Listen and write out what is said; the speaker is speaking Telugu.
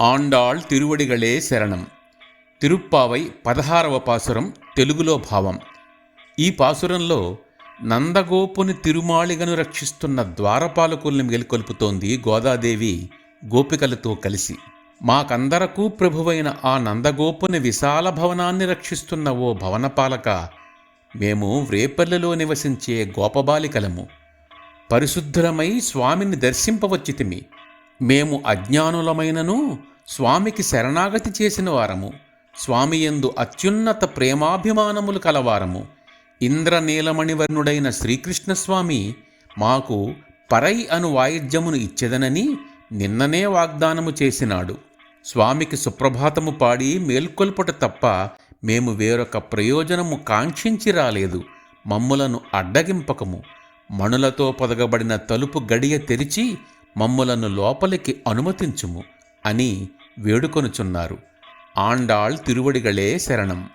ఆండాళ్ తిరువడిగళే శరణం తిరుప్పావై పదహారవ పాసురం తెలుగులో భావం ఈ పాసురంలో నందగోపుని తిరుమాళిగను రక్షిస్తున్న ద్వారపాలకుల్ని మేల్కొల్పుతోంది గోదాదేవి గోపికలతో కలిసి. మాకందరకు ప్రభువైన ఆ నందగోపుని విశాల భవనాన్ని రక్షిస్తున్న ఓ భవనపాలక మేము వ్రేపల్లెలో నివసించే గోపబాలికలము. పరిశుద్ధులమై స్వామిని దర్శింపవచ్చితిమి. మేము అజ్ఞానులమైనను స్వామికి శరణాగతి చేసిన వారము స్వామి యందు అత్యున్నత ప్రేమాభిమానములు కలవారము. ఇంద్రనీలమణివర్ణుడైన శ్రీకృష్ణస్వామి మాకు పరై అను వాయిద్యమును ఇచ్చెదనని నిన్ననే వాగ్దానము చేసినాడు. స్వామికి సుప్రభాతము పాడి మేల్కొల్పుట తప్ప మేము వేరొక ప్రయోజనము కాంక్షించి రాలేదు. మమ్ములను అడ్డగింపకము. మణులతో పొదగబడిన తలుపు గడియ తెరిచి మమ్ములను లోపలికి అనుమతించుము అని వేడుకొనుచున్నారు. ఆండాళ్ తిరువడిగళే శరణం.